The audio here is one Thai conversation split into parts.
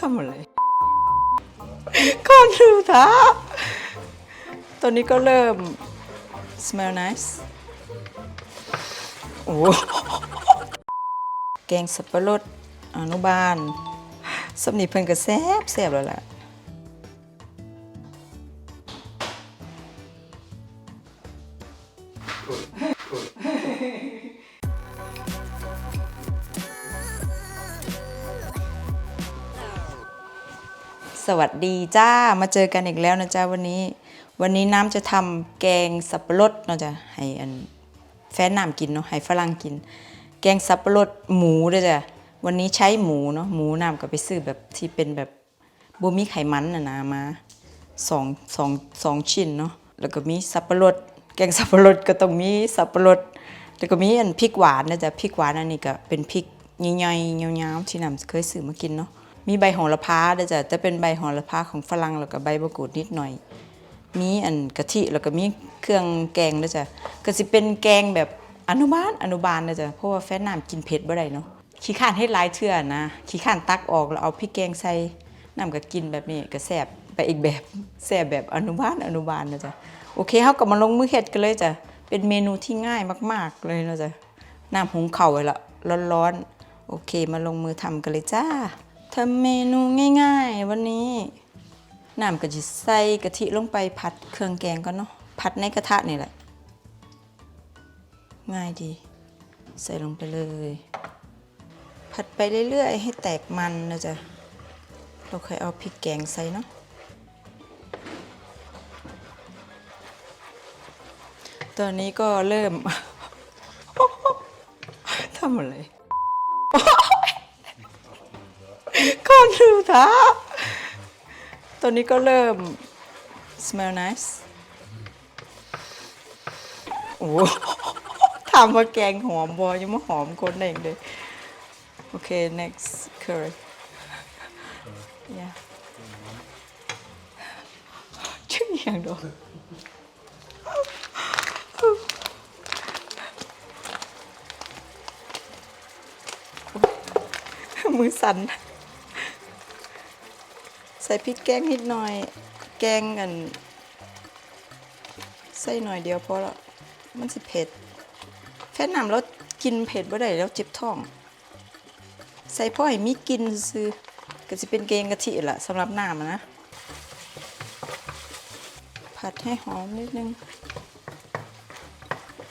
ทำอะไรก้อนดูท้าตอนนี้ก็เริ่ม smell nice โอ้โหแกงสับปะรดอนุบาลสมนีเพิ่นก็แซ่บแซ่บแล้วล่ะ สวัสดีจ้ามาเจอกันอีกแล้วนะจ้าวันนี้ วันนี้น้ำจะทำแกงสับปะรดเนาะจ้ะให้อันแฟนน้ำกินเนาะให้ฝรั่งกิน แกงสับปะรดหมูด้วยจ้ะวันนี้ใช้หมูเนาะหมูน้ำก็ไปซื้อแบบที่เป็นแบบบมีไขมันน่ะนะมาสองสองสองชิ้นเนาะแล้วก็มีสับปะรดแกงสับปะรดก็ต้องมีสับปะรดแล้วก็มีอันพริกหวานนะจ๊ะพริกหวานอันนี้ก็เป็นพริกใหญ่ๆยาวๆที่น้ำเคยซื้อมากินเนาะ มีใบโหระพาด้วยจ้ะจะเป็นใบโหระพาของฝรั่งแล้วก็ใบมะกรูดนิดหน่อย มีอันกะทิแล้วก็มีเครื่องแกงด้วยจ้ะก็สิเป็นแกงแบบอนุบาลอนุบาลนะจ้ะเพราะว่าแฟนน้ำกินเผ็ดบ่ได้เนาะขี้ข้านให้ลายเทื่อนะขี้ข้านตักออกแล้วเอาพริกแกงใส่น้ำก็กินแบบนี้ก็แซ่บไปอีกแบบแซ่บแบบอนุบาลอนุบาลนะจ๊ะโอเคเฮาก็มาลงมือเฮ็ดกันเลยจ้ะเป็นเมนูที่ง่ายมาก ๆ เลยนะจ๊ะน้ำหุงข้าไว้ละร้อนๆโอเคมาลงมือทำกันเลยจ้า ทำเมนูง่ายๆ วันนี้น้ำก็จะใส่กะทิลงไปผัดเครื่องแกงก่อนเนาะผัดในกระทะนี่แหละ ง่ายดี ใส่ลงไปเลย ผัดไปเรื่อยๆ ให้แตกมันนะจ๊ะเราเคยเอาพริกแกงใส่เนาะตอนนี้ก็เริ่ม ทำอะไร อนดูท้าตอนนี้ก็เริ่ม smell nice โอ้โหถามว่าแกงหอมบอยังไม่หอมคนเองเลยโอเค next curry yeah ชื่ออย่างโดนมือสั่น ส่พริกแกงนิดหน่อย แกงกันใส่หน่อยเดียวพอละมันสิเผ็ดแค่นำแล้วกินเผ็ดบ่ได้แล้วเจ็บท้อง ใส่พ่อให้มีกินซื้อก็จะเป็นแกงกะทิละสำหรับน้ำอะนะ ผัดให้หอมนิดนึง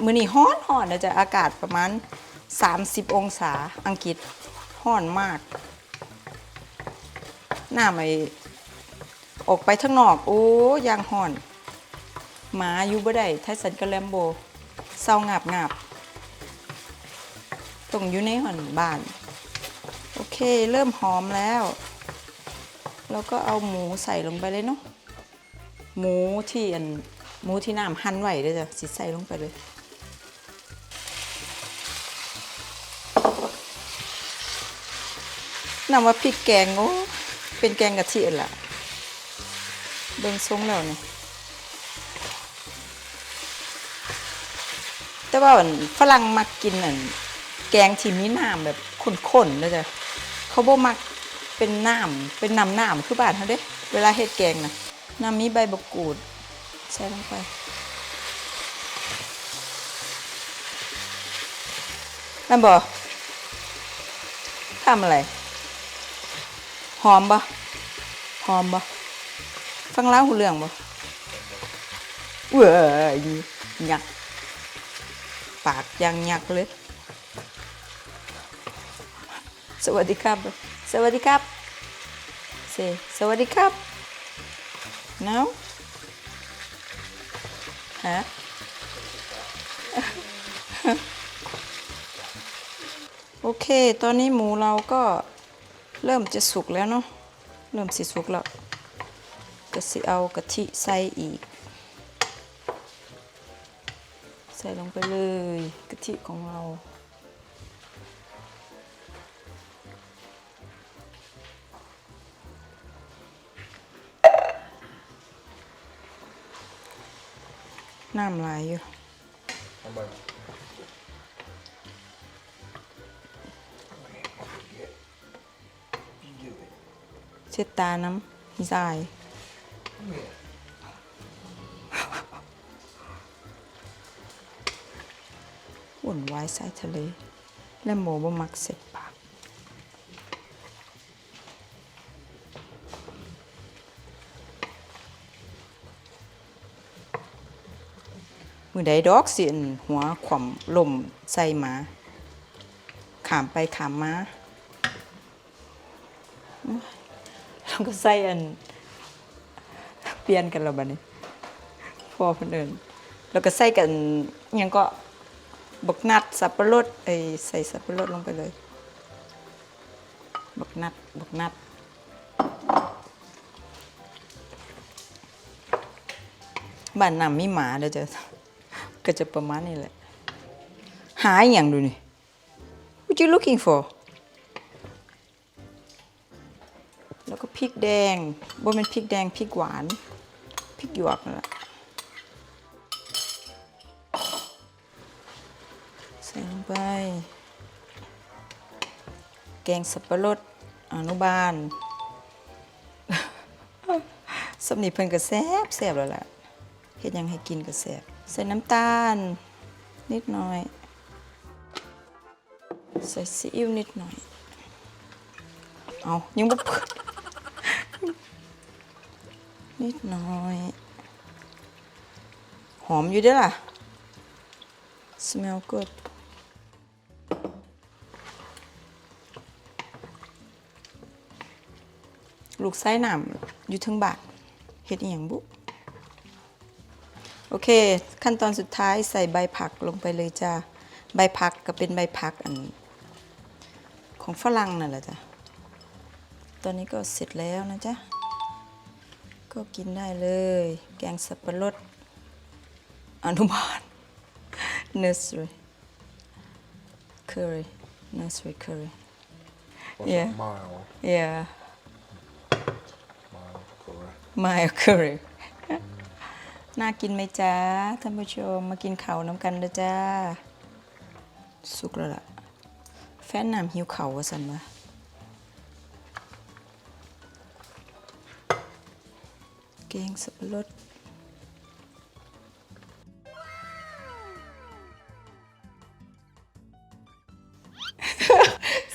มือนี่ฮ้อนฮ้อนนะจะอากาศประมาณ 30 องศาอังกฤษฮ้อนมาก หน้าไม่ ออกไปข้งนอก โอ้ยางห่อน หมาอยู่บ่ได้ไทสันกับแลมโบเศร้างับงับต้องอยู่ในห่อนบ้าน โอเคเริ่มหอมแล้ว แล้วก็เอาหมูใส่ลงไปเลยเนาะหมูที่อันหมูที่น้ำหั่นไว้เด้อจ้ะสิใส่ลงไปเลยนำว่าพริกแกงโอ้เป็นแกงกะทิล่ะ เบิ่งทรงแล้วนี่แต่ว่าอันฝรั่งมักกินอันแกงที่มีน้ำแบบข้นๆนะจ๊ะเขาบ่มักเป็นน้ำเป็นน้ำน้ำคือบ้านเขาเด้ เวลาเฮ็ดแกงนะน้ำมีใบมะกูดใส่ลงไปนั่นบ่ทำอะไร หอมบ่หอมบ่ ฟังเล่าวหูเรื่องบ่เว้ยยักษ์ปากยังยักษ์เลย สวัสดีครับ สวัสดีครับเซสวัสดีครับ no ฮะโอเค ตอนนี้หมูเราก็เริ่มจะสุกแล้วเนาะ เริ่มสิสุกแล้ว ก็สิเอากะทิใส่อีก ใส่ลงไปเลยกะทิของเราน้ำลายอยู่ You do it. ช็ดตาน้ำหิซาย วุ่นวายสายทะเล และหมูบ่มักเสร็จปาก มือใดดอกเสียนหัวขวมลมใส่หมา ขามไปขามมาเราก็ใส่อัน ปลี่ยนกันแล้วบัดนี้พอคนอื่นแล้วก็ใส่กันหยังก็บักนัดสับปะรดไอ้ใส่สับปะรดลงไปเลย บักนัดบักนัดบ้านนำมีหมาเดี๋ยวจะก็จะประมาณนี้แหละ หาอย่างดูนี่ What you looking for แล้วก็พริกแดงบ่เป็นพริกแดงพริกหวาน หยวกนั่นแหละใส่ลงไป แกงสับปะรดอนุบาลสำนีเพิ่นก็แซ่บแซ่บแล้วล่ะเฮ็ดยังให้กินก็แซ่บใส่น้ำตาล นิดหน่อย ใส่ซีอิ๊วนิดหน่อย เอายังบ่เปิด นิดหน่อย หอมอยู่ด้อล่ะ smell good ลูกไส้หนำอยู่ทั้งบาทเฮ็ดอีหยังบุโอเค ขั้นตอนสุดท้ายใส่ใบผักลงไปเลยจ้าใบผักก็เป็นใบผักอัน ของฝรั่งนั่นแหละจ้ะตอนนี้ก็เสร็จแล้วนะจ๊ะ ก็กินได้เลย แกงสับปะรดอนุบาล nursery curry nursery curry What's Yeah. that, mile? yeah Mile curry. my curry น่ากินไหมจ๊ะท่านผู้ชมมากินข้าวน้ำกันเด้อจ้า สุกแล้วล่ะ แฟนน้ำหิวเขาวว่าสันวะ แกงสับปะรด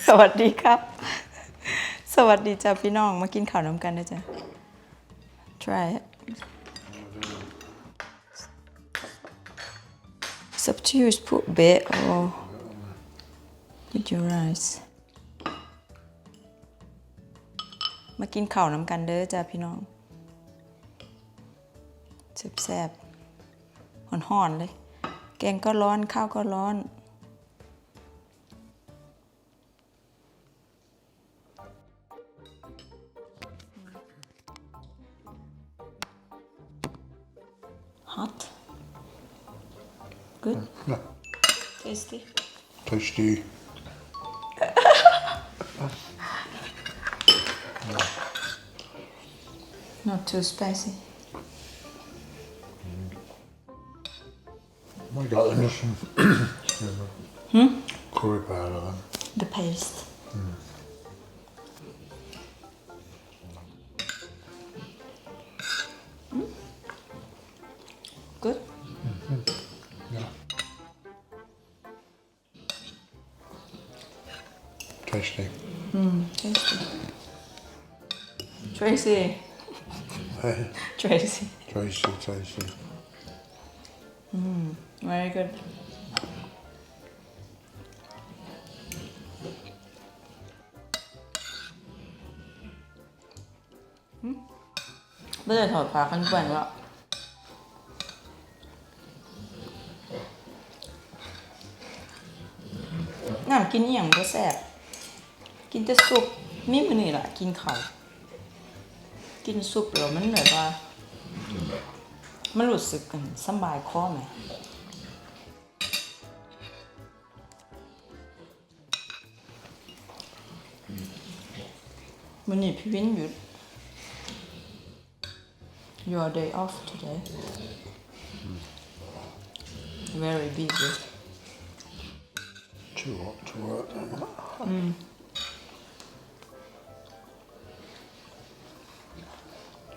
สวัสดีครับ สวัสดีจ้าพี่น้อง มากินข้าวน้ำกันนะจ๊ะ try it It's up to you to put bit or with your rice มากินข้าวน้ำกันเด้อจ้าพี่น้อง แซ่บๆห่อนๆเลย แกงก็ร้อนข้าวก็ร้อน hot good Yeah. tasty Tasty. not too spicy I got into some hmm? curry powder then. the paste Mm. good Yeah. Tasty. tasty Tracy Hey, Tracy tasty, tasty. Very good ไม่ได้ถอดผ้าขั้นก่อนวะน้ำกินอหย่างก็แซ่บกินแต่ซุปไมีมือนี่แหละกินเขากินซุปแล้วมันแบบว่ามันรู้สึกกันสบายคอไหม มันนี่พี่วินหยุด Your day off today Very busy Too hot to work. then.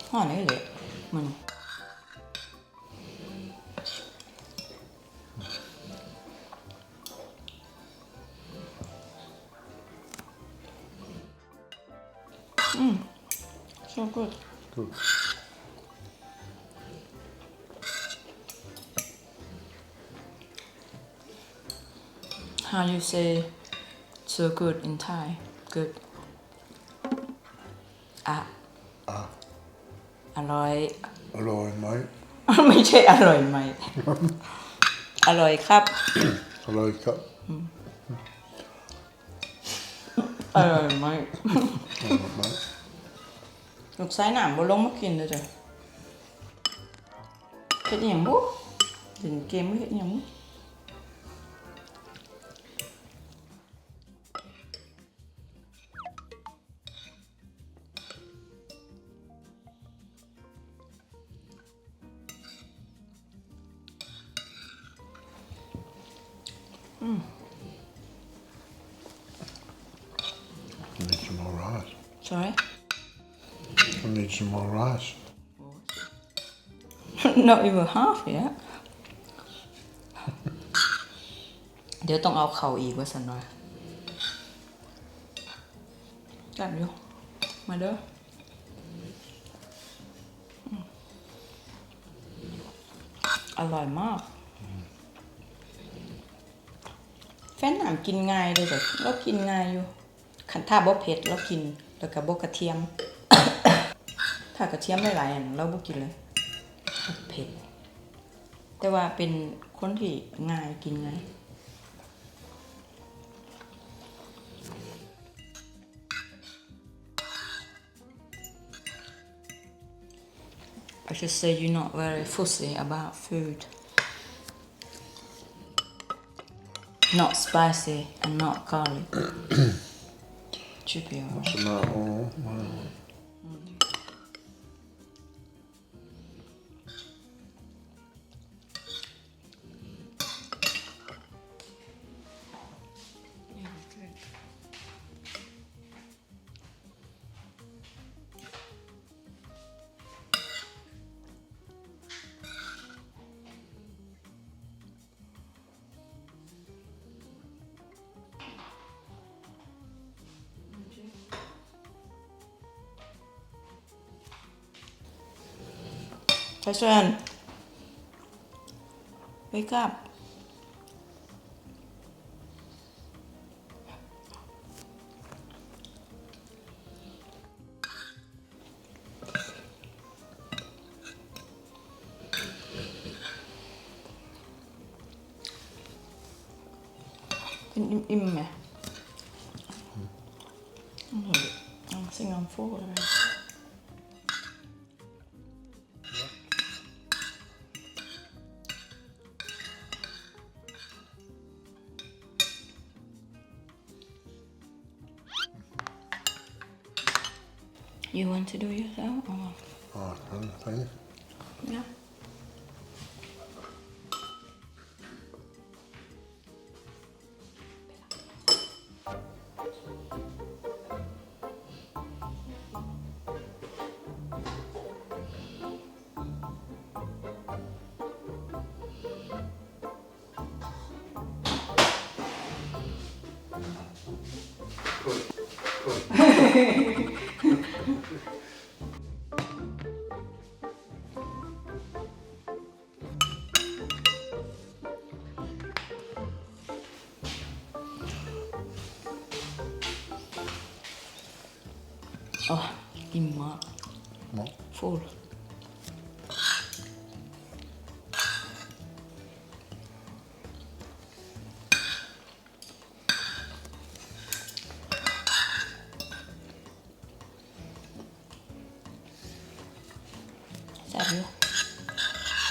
ห่อนี่เ you say so good in Thai good อะ Ah, อร่อย hello, mate. ไม่ใช่อร่อยไหม อร่อยครับ Hello, cup. อร่อยไหม Alright, mate. ลูกสายหนามบ่ลงมากินเลยจ้ะเฮ็ดอหยังบ่เล่นเกมบ่เฮ็ดอหยังบ่ I need some more rice. sorry I need some more rice. not even half yet เดี๋ยวต้องเอาเข่าอีกว่าสันหน่อยจับอยู่มาเด้ออืมอร่อยมาก แฟนหนามกินง่ายเลยแต่เรากินง่ายอยู่ขันถ้าบ่เผ็ดเรากินแล้วก็บ่กระเทียม ถ้ากระเทียมไม่หลายอันเราบ่กินเลยเผ็ด แต่ว่าเป็นคนที่ง่ายกินง่าย I should say you're not very fussy about food. Not spicy and not garlic. Tyson, wake up. Im, im, im med. Mm. Mm. Sen han får det. You want to do yourself or? Oh, no, fine. Yeah. Cool. Cool.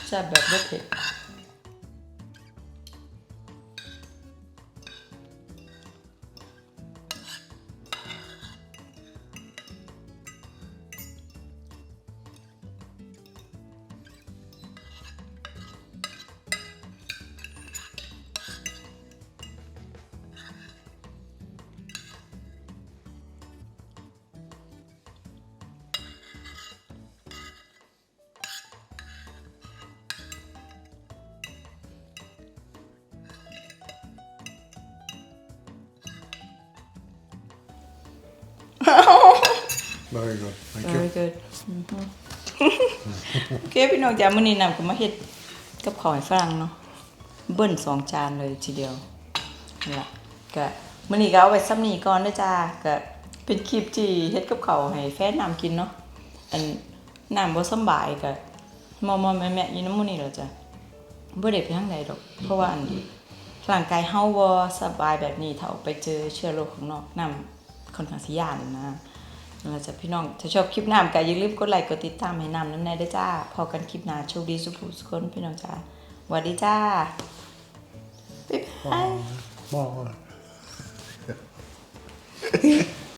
แซ่บ Very good. Thank very good อือฮึโอเคพี่น้องจ้ามื้อนี้นำก็มาเฮ็ดกับข้าวให้ฝรั่งเนาะเบิ้นสองจานเลยทีเดียวนั่ล่ะก็มื้อนี้ก็เอาไว้ซ้ำนี้ก่อนเด้อจ้าก็เป็นคลิปที่เฮ็ดกับข้าวให้แฟนน้ำกินเนาะอันน้ำบ่สำบายก็มอมๆแม่ๆอยู่นำมื้อนี้แหล้วจ้ะบ่ได้ไปทางใดดอก เพราะว่าอันร่างกายเฮาบ่สบายแบบนี้ถ้าออกไปเจอเชื้อโรคข้างนอกน้ำค่อนข้างสิยานนะ นั่ะจ้ะพี่น้องถ้าชอบคลิปน้ำก็อย่าลืมกดไลค์กดติดตามให้น้ำน้ำแน่ได้จ้าพอกันคลิปหน้าโชคดีสุขสุขคนพี่น้องจ้าสวัสดีจ้าบ๊ายบาย